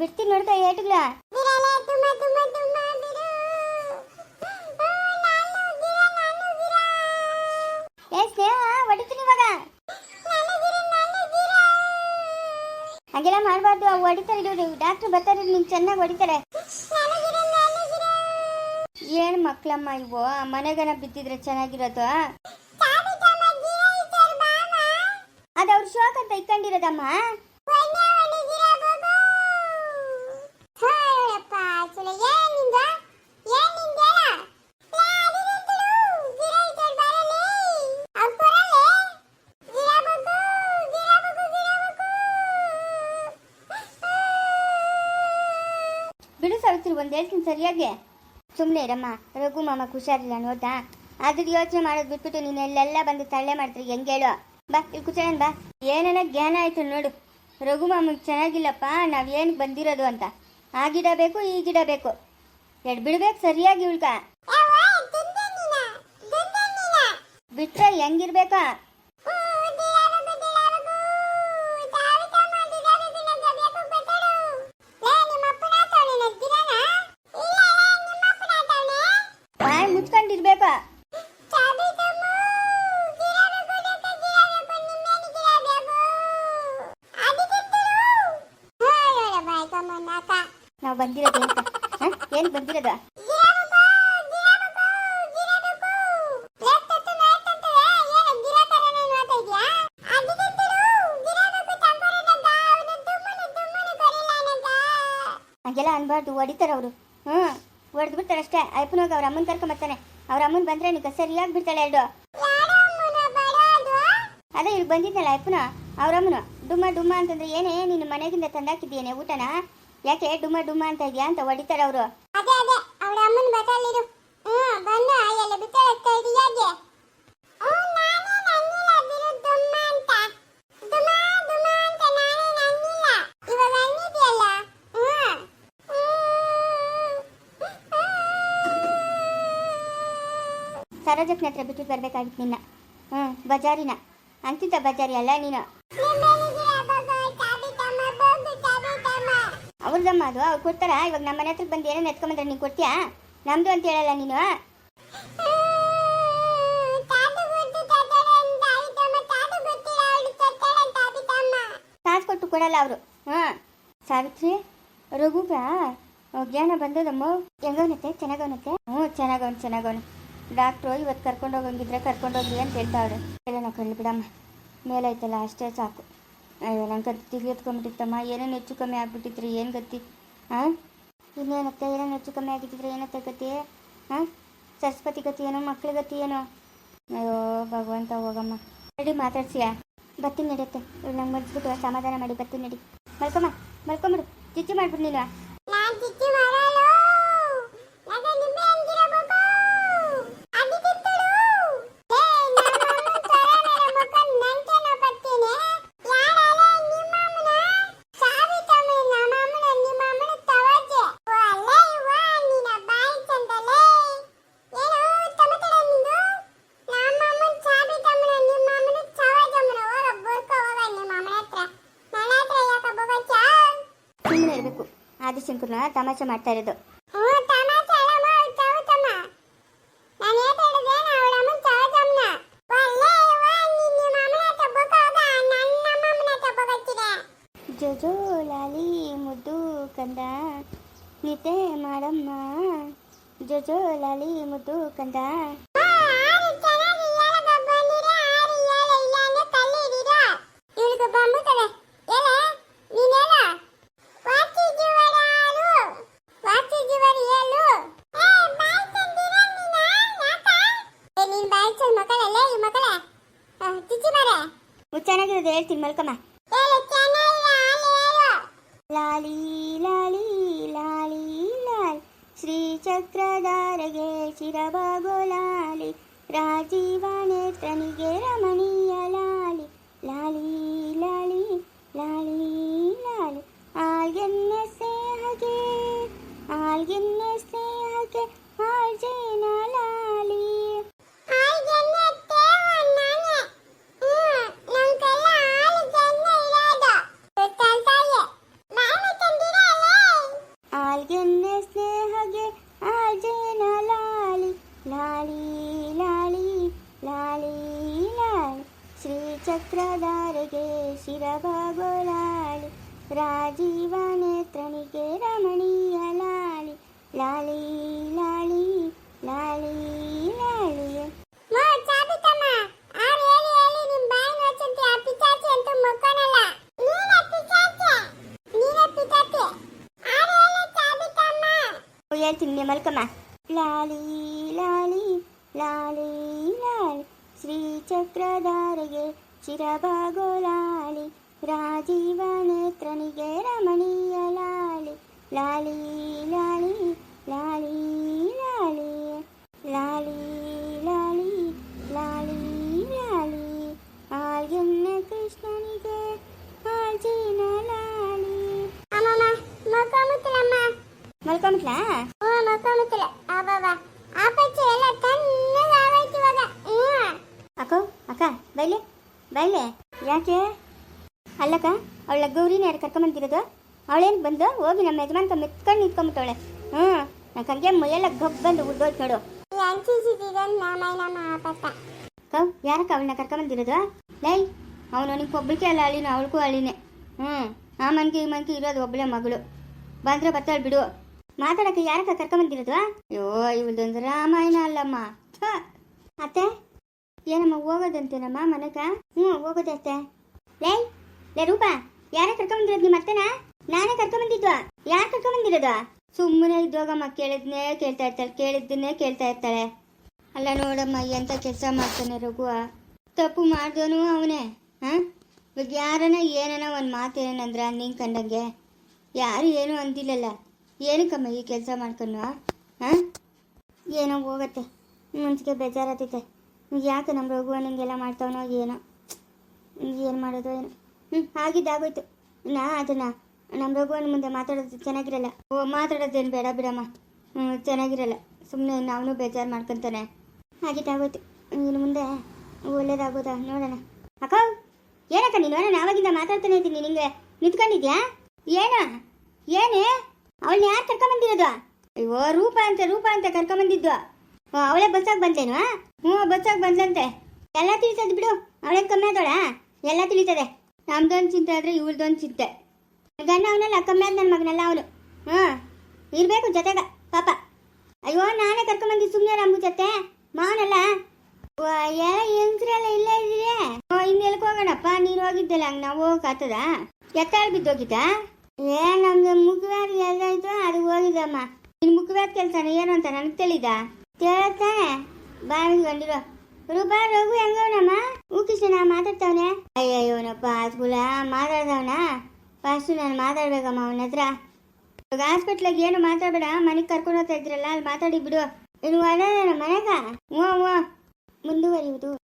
ಬಿಡ್ತೀನಿ ನೋಡ್ತಾ ಏಟುಗಳ ಏ ಸ್ನೇಹ ಹೊಡಿತೀನಿ ಇವಾಗ. ಹಾಗೆಲ್ಲ ಮಾಡಬಾರ್ದು ಅವು ಹೊಡಿತಾರೆ ಇಡು ಡಾಕ್ಟ್ರು ಬರ್ತಾರೆ ನಿಮ್ ಚೆನ್ನಾಗಿ ಹೊಡಿತಾರೆ. ಏನ್ ಮಕ್ಕಳಮ್ಮ ಇವು? ಮನೆಗನ ಬಿದ್ದಿದ್ರೆ ಚೆನ್ನಾಗಿರೋದು ಚಾಬಿ ತಮ್ಮ ಗಿರ ಇಟ್ಟರ್ ಬಾಮ. ಅದು ಅವ್ರ ಶೋಕ್ ಅಂತ ಇಟ್ಕೊಂಡಿರೋದಮ್ಮ. ಬಿಡು ಸಾವಿತ್ರಿ ಒಂದು ಹೇಳ್ತೀನಿ ಸರಿಯಾಗಿ. ಸುಮ್ಮನೆ ಇರಮ್ಮ ರಘು ಮಾಮ ಹುಷಾರಿಲ್ಲ ನೋಡ್ದಾ ಅದ್ರ ಯೋಚನೆ ಮಾಡೋದು ಬಿಟ್ಬಿಟ್ಟು ನೀನು ಎಲ್ಲೆಲ್ಲ ಬಂದು ತಳ್ಳೆ ಮಾಡ್ತೀರಿ ಹೆಂಗೆ ಹೇಳು? ಬಾ ಇಲ್ಲಿ ಕುಚಾರ ಬಾ. ಏನೇನ ಜ್ಞಾನ ಆಯಿತು ನೋಡು. ರಘು ಮಾಮಗೆ ಚೆನ್ನಾಗಿಲ್ಲಪ್ಪ ನಾವು ಏನಕ್ಕೆ ಬಂದಿರೋದು ಅಂತ. ಆ ಗಿಡ ಬೇಕು ಈ ಗಿಡ ಬೇಕು. ಎರಡು ಬಿಡ್ಬೇಕು ಸರಿಯಾಗಿ ಉಳ್ಕ. ಬಿಟ್ರೆ ಹೆಂಗಿರ್ಬೇಕಾ? ಬಂದಿರೋದು ಅಂತ. ಹಾಂ? ಏನು ಬಂದಿರೋದು? ಹಂಗೆಲ್ಲ ಅನ್ಬಾರ್ದು, ಹೊಡಿತಾರೆ ಅವರು. ಹ್ಞೂ. ಹೊಡೆದು ಬಿಡ್ತಾರೆ ಅಷ್ಟೇ ಅಯ್ಯಪ್ಪನೋಗಿ ಅವ್ರ ಅಮ್ಮನ ಕರ್ಕೊಂಬರ್ತಾನೆ ಅವ್ರ ಅಮ್ಮನ ಬಂದ್ರೆ ನಿಂಗೆ ಸರಿಯಾಗಿ ಬಿಡ್ತಾಳೆ ಎರಡು. ಅದೇ ಇಲ್ಲಿ ಬಂದಿದ್ದಲ್ಲ ಅಯ್ಯಪ್ಪನ, ಅವ್ರ ಅಮ್ಮನು. ಡುಮ್ಮ ಡುಮ್ಮ ಅಂತಂದ್ರೆ ಏನೇ ನಿನ್ನ ಮನೆಗಿಂದ ತಂದಾಕಿದ್ದೇನೆ ಊಟನ? ಯಾಕೆ ಡುಮ ಡುಮ ಅಂತ ಇದೆಯಾ ಅಂತ ಹೊಡಿತಾರೆ ಅವರು. ಅದೇ ಅದೇ ಅವಳ ಅಮ್ಮನ ಬದಲಿರು ಹ್ಮ್ ಬಂದು ಎಲ್ಲ ಬಿತ್ತಾಳೆ ಕೈಯಾಗೆ ಸರೋಜಕ್ಕನ ಹತ್ರ ಬಿಟ್ಟು ಬರ್ಬೇಕಾಗಿತ್ತು ನಿನ್ನ. ಹ್ಞೂ ಬಜಾರಿನ. ಅಂತಿದ್ದ ಬಜಾರಿ ಅಲ್ಲ ನೀನು. ಅವ್ರದಮ್ಮ ಅದು, ಅವ್ರು ಕೊಡ್ತಾರ? ಇವಾಗ ನಮ್ಮ ಮನೆ ಹತ್ರ ಬಂದು ಏನೇನು ಎತ್ಕೊಂಬಂದ್ರೆ ನೀನು ಕೊಡ್ತೀಯಾ? ನಮ್ದು ಅಂತ ಹೇಳಲ್ಲ ನೀನು. ಕಾಸು ಕೊಟ್ಟು ಕೊಡಲ್ಲ ಅವರು. ಹಾಂ ಸಾವಿತ್ರಿ ರಘುಗ ಜ್ಞಾನ ಬಂದದಮ್ಮ. ಹೆಂಗವನತ್ತೆ ಚೆನ್ನಾಗವನತ್ತೆ ಹ್ಞೂ ಚೆನ್ನಾಗವನು ಚೆನ್ನಾಗವನು ಡಾಕ್ಟ್ರು ಇವತ್ತು ಕರ್ಕೊಂಡು ಹೋಗಂಗಿದ್ರೆ ಕರ್ಕೊಂಡೋಗ್ರಿ ಅಂತ ಹೇಳ್ತಾವ್ರೆ ಎಲ್ಲ ನಾವು ಬಿಡಮ್ಮ. ಮೇಲಾಯ್ತಲ್ಲ, ಅಷ್ಟೇ ಸಾಕು. ನಂಗೆ ತಿಳಿ ಎತ್ಕೊಂಡ್ಬಿಟ್ಟಿತ್ತಮ್ಮ. ಏನೇನು ಹೆಚ್ಚು ಕಮ್ಮಿ ಆಗ್ಬಿಟ್ಟಿತ್ರಿ? ಏನು ಗತಿ? ಹಾಂ ಇನ್ನೇನತ್ತೆ? ಏನೇನು ಹೆಚ್ಚು ಕಮ್ಮಿ ಆಗಿದ್ದಿದ್ರೆ ಏನತ್ತೆ ಗತಿ? ಹಾಂ ಸರಸ್ವತಿ ಗತಿ ಏನೋ, ಮಕ್ಳ ಗತಿ ಏನೋ? ಅಯ್ಯೋ, ಭಗವಂತ, ಹೋಗಮ್ಮ. ರೆಡಿ ಮಾತಾಡ್ಸಿಯಾ? ಬರ್ತೀನಿ ನಡೆಯುತ್ತೆ ನಂಗೆ ಮರ್ಸ್ಬಿಟ್ಟು ಸಮಾಧಾನ ಮಾಡಿ, ಬರ್ತೀನಿ ನಡಿ. ಮಲ್ಕೊಮ್ಮ ಮಲ್ಕೊಂಬಿಡು ಚಿಚ್ಚಿ ಮಾಡ್ಬಿಡು ನೀನು. ನನ್ನ ಮಾಮನ ಹತ್ರ ಬೋಗತ್ತಿದೆ ಜೋಜೋ ಲಾಲಿ ಮುದ್ದು ಕಂದ ನಿತೆ ಮಾಡಮ್ಮ ಜೋಜೋ ಲಾಲಿ ಮುದ್ದು ಕಂದ ಚೆನ್ನಾಗಿರೋದು ಹೇಳ್ತೀನಿ ಮಲ್ಕಮ್ಮ. ಲಾಲಿ ಲಾಲಿ ಲಾಲಿ ಲಾಲ್. ಶ್ರೀ ಚಕ್ರಧಾರಗೆ ಶಿರಬಾಗೋ ಲಾಲಿ. ರಾಜೀವ ನೇತ್ರನಿಗೆ ರಮಣೀಯ स्नेह गे आजेना लाली ली ली ली ली श्रीचक्रधारे शिरभा गो ली राजीवनेत्रम रमणीय लाली लाली। ಹೇಳ್ತೀನಿ ಮಲ್ಕಮ್ಮ. ಲಾಲಿ ಲಾಲಿ ಲಾಲಿ ಲಾಲಿ ಶ್ರೀಚಕ್ರಧಾರಿಗೆ ಚಿರಭಾಗೋ ಲಾಲಿ ರಾಜೀವ ನೇತ್ರನಿಗೆ ರಮಣೀಯ ಲಾಲಿ ಲಾಲಿ. ಅಬ್ಬಬ್ಬ ಎಲ್ಲ ತಣ್ಣಗೆ ಇವಾಗ ಹ್ಮ್. ಅಕ್ಕೋ ಅಕ್ಕ ಬೈಲೆ ಬೈಲೆ. ಯಾಕೆ? ಅಲ್ಲಕ್ಕ ಅವಳ ಗೌರಿನ ಯಾರು ಕರ್ಕೊಂಬಂದಿರೋದು? ಅವಳೇನು ಬಂದು ಹೋಗಿ ನಮ್ಮ ಯಜಮಾನ್ಕ ಮೆತ್ಕೊಂಡು ನಿಂತ್ಕೊಂಬಿಟ್ಟವಳೆ. ಹ್ಞೂ ನಂಗೆ ಹಂಗೆ ಮೈಯೆಲ್ಲ ಗಬ್ ಬಂದು ಉದ್ದೋಯ್ತು ನೋಡು. ಕವ್ ಯಾರಕ್ಕ ಅವಳನ್ನ ಕರ್ಕೊಂಬಂದಿರೋದು? ಲೈ ಅವನು ನಿಂಗೆ ಒಬ್ಬಳಿಗೆ ಅಲ್ಲ ಅಳಿನ ಅವಳಿಗೂ ಅಳಿನೇ. ಹ್ಞೂ ಆ ಮನ್ಗೆ ಈ ಮನ್ಗೆ ಇರೋದು ಒಬ್ಬಳೇ ಮಗಳು. ಬಂದ್ರೆ ಬರ್ತಾಳೆ ಬಿಡು. ಮಾತಾಡಕ್ಕೆ ಯಾರಕ್ಕ ಕರ್ಕೊಂಬಂದಿರೋದು ಅಯ್ಯೋ ಇವಳದೊಂದು ರಾಮಾಯಣ ಅಲ್ಲಮ್ಮ. ಅತ್ತೆ, ಏನಮ್ಮ, ಹೋಗೋದಂತೇನಮ್ಮ ಮನೆಗ? ಹ್ಞೂ, ಹೋಗೋದೆ ಅತ್ತೆ. ಲೇ ಲೇ ರೂಪಾ, ಯಾರೇ ಕರ್ಕೊಂಬಂದಿರೋದು ನಿಮ್ಮ ಅತ್ತೆನ? ನಾನೇ ಕರ್ಕೊಂಬಂದಿದ್ದು. ಯಾರು ಕರ್ಕೊಂಬಂದಿರೋದು? ಸುಮ್ಮನೆ ಇದ್ದೋಗಮ್ಮ, ಕೇಳಿದ್ನೇ ಕೇಳ್ತಾ ಇರ್ತಾಳೆ, ಕೇಳಿದ್ದನ್ನೇ ಕೇಳ್ತಾ ಇರ್ತಾಳೆ. ಅಲ್ಲ ನೋಡಮ್ಮ, ಎಂತ ಕೆಲಸ ಮಾಡ್ತಾನೆ ರಘು? ತಪ್ಪು ಮಾಡ್ದೋನು ಅವನೇ ಹಾಂ ಇವಾಗ ಯಾರನ, ಏನನ ಒಂದು ಮಾತು ಏನಂದ್ರ ನಿಂಗೆ ಕಂಡಂಗೆ. ಯಾರು ಏನೂ ಅಂದಿಲ್ಲಲ್ಲ. ಏನಕ್ಕಮ್ಮ ಈ ಕೆಲಸ ಮಾಡ್ಕೊಂಡು ಹಾಂ? ಏನೋ ಹೋಗತ್ತೆ. ಮುಂಚೆಗೆ ಬೇಜಾರಾತೈತೆ ಯಾಕೆ ನಮ್ಮ ರಘು ನಿಂಗೆಲ್ಲ ಮಾಡ್ತಾವನೋ ಏನೋ? ಏನು ಮಾಡೋದು ಏನೋ? ಹ್ಞೂ ಆಗಿದ್ದಾಗೋಯ್ತು ನಾ ಅದನ್ನ ನಮ್ಮ ರಘುವನ ಮುಂದೆ ಮಾತಾಡೋದು ಚೆನ್ನಾಗಿರಲ್ಲ. ಓ, ಮಾತಾಡೋದೇನು ಬೇಡ ಬಿಡಮ್ಮ. ಹ್ಞೂ ಚೆನ್ನಾಗಿರಲ್ಲ. ಸುಮ್ಮನೆ ನಾವೂ ಬೇಜಾರು ಮಾಡ್ಕೊತಾನೆ. ಆಗಿದ್ದಾಗೋಯ್ತು ಇನ್ನು ಮುಂದೆ ಒಳ್ಳೇದಾಗೋದಾ ನೋಡೋಣ. ಅಕ್ಕ, ಏನಕ್ಕ ನೀನು? ನೋಡೋಣ ಆವಾಗಿಂದ ಮಾತಾಡ್ತಾನೆ ಇದ್ದೀನಿ ನಿಂಗೆ. ನಿಂತ್ಕೊಂಡಿದ್ಯಾ? ಏನ? ಏನೇ? ಅವಳನ್ನ ಯಾರು ಕರ್ಕೊಂಬಂದಿರೋದು? ಅಯ್ಯೋ ರೂಪ ಅಂತ ರೂಪ ಅಂತ ಕರ್ಕೊಂಬಂದಿದ್ವು ಅವಳೇ ಬಸ್ಸಾಗಿ ಬಂದೇನು ಹ್ಞೂ ಬಸ್ಸಾಗಿ ಬಂದಂತೆ ಎಲ್ಲ ತಿಳಿತದ್ ಬಿಡು, ಅವಳೇ ಕಮ್ಮಿ ಆದೋಳ ಎಲ್ಲ ತಿಳಿತದೆ. ನಮ್ದೊಂದು ಚಿಂತೆ ಆದರೆ ಇವಳ್ದೊಂದು ಚಿಂತೆ. ಗಂಡ ಅವನಲ್ಲ, ಕಮ್ಮಿ ಆದ ನನ್ನ ಮಗನಲ್ಲ ಅವನು. ಹ್ಞೂ ಇರಬೇಕು ಜೊತೆಗ, ಪಾಪ. ಅಯ್ಯೋ, ನಾನೇ ಕರ್ಕೊಂಬಂದಿ ಸುಮ್ಮನೆ ನಮ್ಗೆ ಜೊತೆ. ಮಾವನಲ್ಲ? ಎಲ್ಲ ಹೆಂಗ್ಸ್ರೆಲ್ಲ ಇಲ್ಲೇ ಇದ್ದೀರಿ? ಇನ್ನು ಎಲ್ಕೋಗೋಣಪ್ಪ ನೀನು ಹೋಗಿದ್ದಲ್ಲ, ಹಂಗೆ ನಾವು ಹೋಗಕ್ಕಾಗ್ತದ ಎತ್ತಾಳು ಬಿದ್ದೋಗಿದ್ದ? ಏ, ನಮ್ದು ಮುಖವಾದ ಎಲ್ಲಾಯ್ತು ಅದು ಹೋಗಿದಮ್ಮ ನಿನ್ ಮುಖವಾದ ಕೇಳ್ತಾನೆ, ಏನು ಅಂತ ನನಗೆ ತಿಳಿದ? ಕೇಳ್ತಾನೆ. ಬಾವಿಗೆ ಬಂದಿರೋ. ರೂಪಾ ರಘು ಹೆಂಗವನಮ್ಮ ಹೂ, ಕೃಷ್ಣ ಮಾತಾಡ್ತಾವನೆ. ಅಯ್ಯಯ್ಯೋನಪ್ಪ ಸ್ಕೂಲ ಮಾತಾಡ್ದವನ? ಫಸ್ಟ್ ನಾನು ಮಾತಾಡ್ಬೇಕಮ್ಮ ಅವನ ಹತ್ರ. ಇವಾಗ ಹಾಸ್ಪಿಟ್ಲಾಗ ಏನು ಮಾತಾಡಬೇಡ, ಮನೆಗೆ ಕರ್ಕೊಂಡು ಹೋಗ್ತಾ ಇದ್ರಲ್ಲ, ಅಲ್ಲಿ ಮಾತಾಡಿ ಬಿಡು. ಇನ್ನು ಒಳ್ಳೆ ಮನೆಗ? ಓ ಹ್ಞೂ. ಮುಂದುವರಿಯುವುದು.